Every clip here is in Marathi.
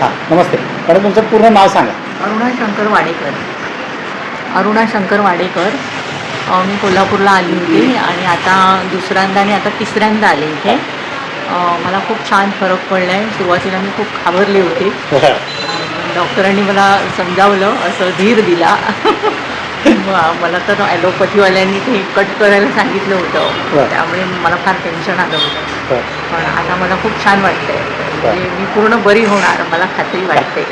हां नमस्ते. मॅडम तुमचं पूर्ण नाव सांगा. अरुणा शंकर वाडेकर. अरुणा शंकर वाडेकर. अ, मी कोल्हापूरला आली होती आणि आता दुसऱ्यांदा आणि आता तिसऱ्यांदा आले इथे. अ, मला खूप छान फरक पडला आहे सुरुवातीला मी खूप घाबरले होते. डॉक्टरांनी मला समजावलं असं धीर दिला. म- मला तर ॲलोपॅथीवाल्यांनी ते कट करायला सांगितलं होतं. बरं. त्यामुळे मला फार टेन्शन आलं होतं. बरं. पण आता मला खूप छान वाटतंय. म्हणजे मी पूर्ण बरी होणार मला खात्री वाटते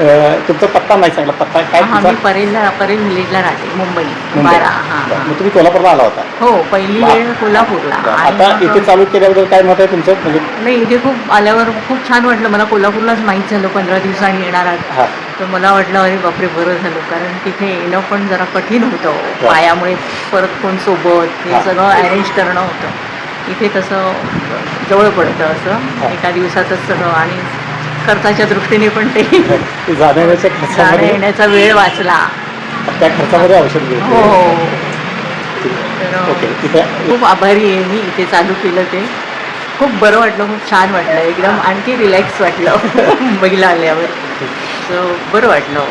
अं, तुमचा पत्ता नाही सांगला पत्ता काय हा तुमचा मी परेलला परेल विलेजला राहते मुंबई मुंबई. बारा हां बरं. हां. मग तुम्ही कोल्हापूरला आला होता हो पहिली. वेळ कोल्हापूरला बरं. आणि आता मग- इथे चालू केल्याबद्दल काय मत आहे तुमचं म्हणजे नाही इथे खूप आल्यावर खूप छान वाटलं मला कोल्हापूरलाच माहीत झालं पंधरा दिवसांनी येणार आहात हां तर मला वाटलं अरे बापरे बरं झालं कारण तिथे येणं पण जरा कठीण होतं. पायामुळे परत कोण सोबत हे हां. सगळं अरेंज करणं होतं इथे तसं जवळ पडतं असं. एका दिवसातच सगळं आणि खर्चाच्या दृष्टीने पण ते जाण्या येण्याचा वेळ वाचला. त्या खर्चामध्ये औषध हो. तर खूप आभारी आहे मी इथे चालू केलं ते. खूप बरं वाटलं खूप छान वाटलं. एकदम आणखी रिलॅक्स वाटलं मुंबईला आल्यावर. सो बरं वाटलं.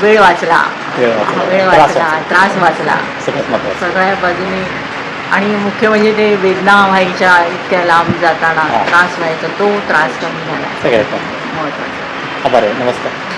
वेळ वाचला. वेळ वाचला. त्रास वाचला. सगळ्या बाजूने आणि मुख्य म्हणजे ते वेदना व्हायच्या इतक्या लांब जाताना हा. त्रास व्हायचा तो त्रास कमी झाला. सगळ्यात महत्वाचं आभार आहे. नमस्कार.